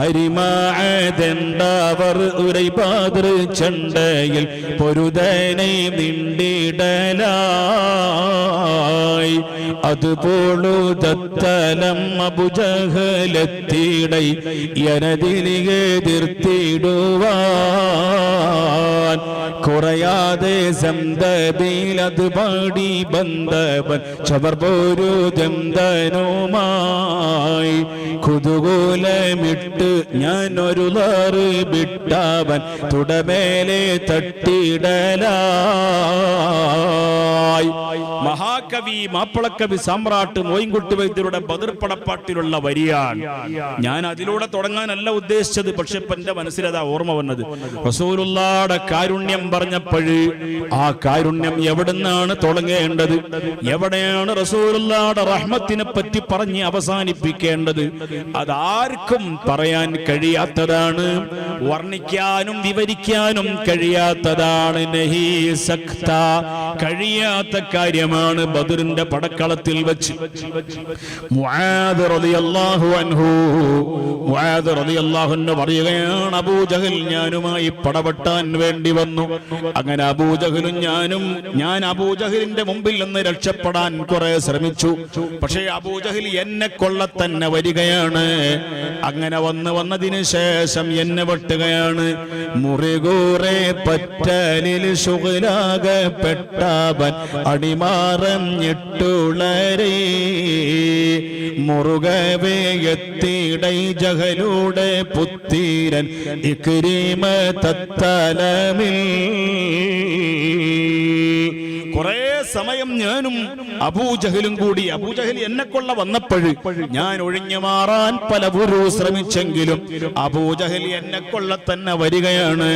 അരിമാതെണ്ടവർ ഉരൈപാതൃ ചണ്ടയിൽ പൊരുതനെ നിണ്ടിടലായി. അതുപോളു ദത്തലം അബുജഹലത്തിടൈ യനതിരികെ തീർത്തിടുവാൻ കുറയാതെ സന്തബിലത് പാടി ബന്ധവൻ ചവർ പോരു ദന്തനുമായി കുതുകൂലമിട്ട് ഞാൻ ഒരു ലാറ് വിട്ടവൻ തുടമേലെ തട്ടിടലായി. മഹാകവി മാപ്പിളക്കവി സാമ്രാട്ട് മോയിൻകുട്ടി വൈദ്യരുടെ ബതിർപ്പടപ്പാട്ടിലുള്ള വരിയാണ്. ഞാൻ അതിലൂടെ തുടങ്ങാനല്ല ഉദ്ദേശിച്ചത് പക്ഷെ എന്റെ മനസ്സിലതാ ഓർമ്മ വന്നത്. കാരുണ്യം പറഞ്ഞപ്പോഴ് ആ കാരുണ്യം എവിടുന്നാണ് തുടങ്ങേണ്ടത്? എവിടെയാണ് റസൂലുള്ളാടെ റഹ്മത്തിനെ പറ്റി പറഞ്ഞ് അവസാനിപ്പിക്കേണ്ടത്? അതാർക്കും പറയാൻ കഴിയാത്തതാണ് വർണിക്കാനും വിവരിക്കാനും കഴിയാത്തതാണ്. കഴിയാത്ത കാര്യമാണ് ബദറിന്റെ പടക്കളത്തിൽ വെച്ച്. പറയുകയാണ് അബൂജഹൽ ഞാനുമായി പടപെട്ടാൻ വേണ്ടി വന്നു. അങ്ങനെ അബൂജഹലും ഞാനും ഞാൻ അബൂജഹലിന്റെ മുമ്പിൽ നിന്ന് രക്ഷപ്പെടാൻ കുറെ ശ്രമിച്ചു. പക്ഷേ അബൂജഹൽ എന്നെ കൊള്ള തന്നെ വരികയാണ്. അങ്ങനെ വന്ന് വന്നതിന് ശേഷം എന്നെ വെട്ടുകയാണ്. മുറികൂറെ പറ്റലിൽ സുഖലാകപ്പെട്ടവൻ അടിമാറഞ്ഞിട്ടുളരേ. മുറുകവേ എത്തിടൈ ജഹലൂടെ പുത്തീരൻ ഇക്രീമ തത്തലമിൽ الرحيم കുറെ സമയം ഞാനും അബൂജഹലും കൂടി അബൂജഹൽ എന്നെ കൊള്ള വന്നപ്പോഴ് ഞാൻ ഒഴിഞ്ഞു മാറാൻ പലവരും ശ്രമിച്ചെങ്കിലും അബൂജഹൽ എന്നെ കൊള്ള തന്നെ വരികയാണ്.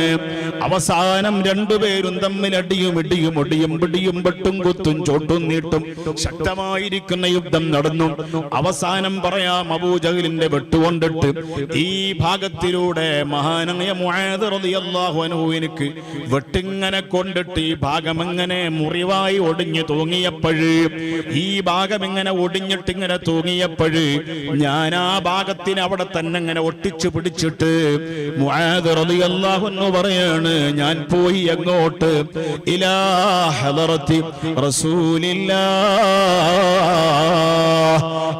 അവസാനം രണ്ടുപേരും തമ്മിൽ അടിയും ഇടിയും ഒടിയും പിടിയും വെട്ടും കുത്തും ചോട്ടും നീട്ടും ശക്തമായിരിക്കുന്ന യുദ്ധം നടന്നു. അവസാനം പറയാം അബൂജഹലിന്റെ വെട്ടുകൊണ്ടിട്ട് ഈ ഭാഗത്തിലൂടെ മഹാനായ മുഴുവൻ റളിയല്ലാഹു വെട്ടിങ്ങനെ കൊണ്ടിട്ട് ഈ ഭാഗം എങ്ങനെ മുറിവായി ഒടിഞ്ഞു തൂങ്ങിയപ്പോഴ്. ഈ ഭാഗം ഇങ്ങനെ ഒടിഞ്ഞിട്ട് ഇങ്ങനെ തൂങ്ങിയപ്പോഴ് ഞാൻ ആ ഭാഗത്തിന് അവിടെ തന്നെ ഇങ്ങനെ ഒട്ടിച്ചു പിടിച്ചിട്ട് എന്ന് പറയാണ് ഞാൻ പോയി അങ്ങോട്ട്. ഇലാ റസൂലില്ല റസൂലില്ലാ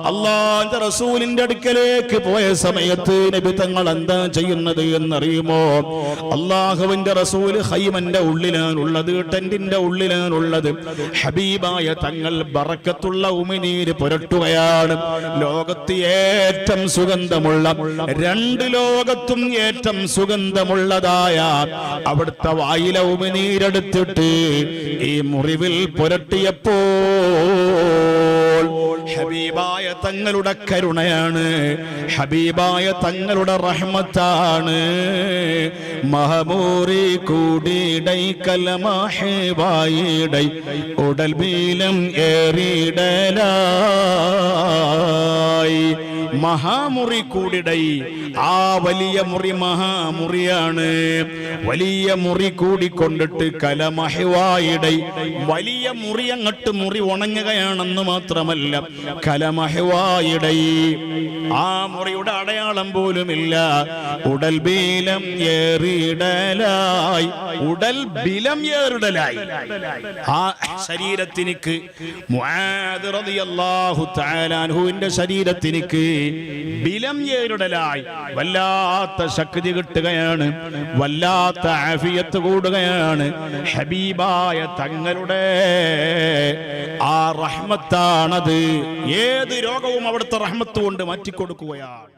അള്ളാന്റെ റസൂലിന്റെ അടുക്കലേക്ക് പോയ സമയത്ത് നബി തങ്ങൾ എന്താ ചെയ്യുന്നത് എന്നറിയുമോ? അള്ളാഹുവിന്റെ റസൂൽ ഹൈമന്റെ ഉള്ളിലാണുള്ളത് ടെന്റിന്റെ ഉള്ളിലാണുള്ളത്. ഹബീബായ തങ്ങൾ ബറക്കത്തുള്ള ഉമിനീര് പുരട്ടുകയാണ്. ലോകത്ത് ഏറ്റവും സുഗന്ധമുള്ള രണ്ട് ലോകത്തും ഏറ്റവും സുഗന്ധമുള്ളതായ അവിടുത്തെ വായില ഉമിനീരെടുത്തിട്ട് ഈ മുറിവിൽ ഹബീബായ തങ്ങളുടെ കരുണയാണ് ഹബീബായ തങ്ങളുടെ റഹ്മത്താണ്. മഹമൂറി കലമാഹിവായിടൈ ഉടൽ ബീലം ഏറിടലായി മഹാമുറി കൂടിടൈ. ആ വലിയ മുറി മഹാമുറിയാണ്. വലിയ മുറി കൂടിക്കൊണ്ടിട്ട് കലമഹിവായിടൈ. വലിയ മുറി അങ്ങട്ട് മുറി ഉണങ്ങുകയാണെന്ന് മാത്രമല്ല കലമഹിവായിടൈ. ആ മുറിയുടെ അടയാളം പോലുമില്ല. ഉടൽ ബീലം ഏറിടലായി ഉടൽ ബിലം ഏറിടലായി. ആ ശരീരത്തിനിക്ക് മുആദ് റളിയല്ലാഹു തആല അൻഹുവിന്റെ ശരീരത്തിനിക്ക് ബിലം ഏറിടലായി വല്ലാത്ത ശക്തി കിട്ടുകയാണ്. വല്ലാത്ത ആഫിയത്ത് കൂടുകയാണ്. ഹബീബായ തങ്ങളുടെ ആ റഹ്മത്താണത്. ഏത് രോഗവും അവിടുത്തെ റഹ്മത്ത് കൊണ്ട് മാറ്റിക്കൊടുക്കുകയാണ്.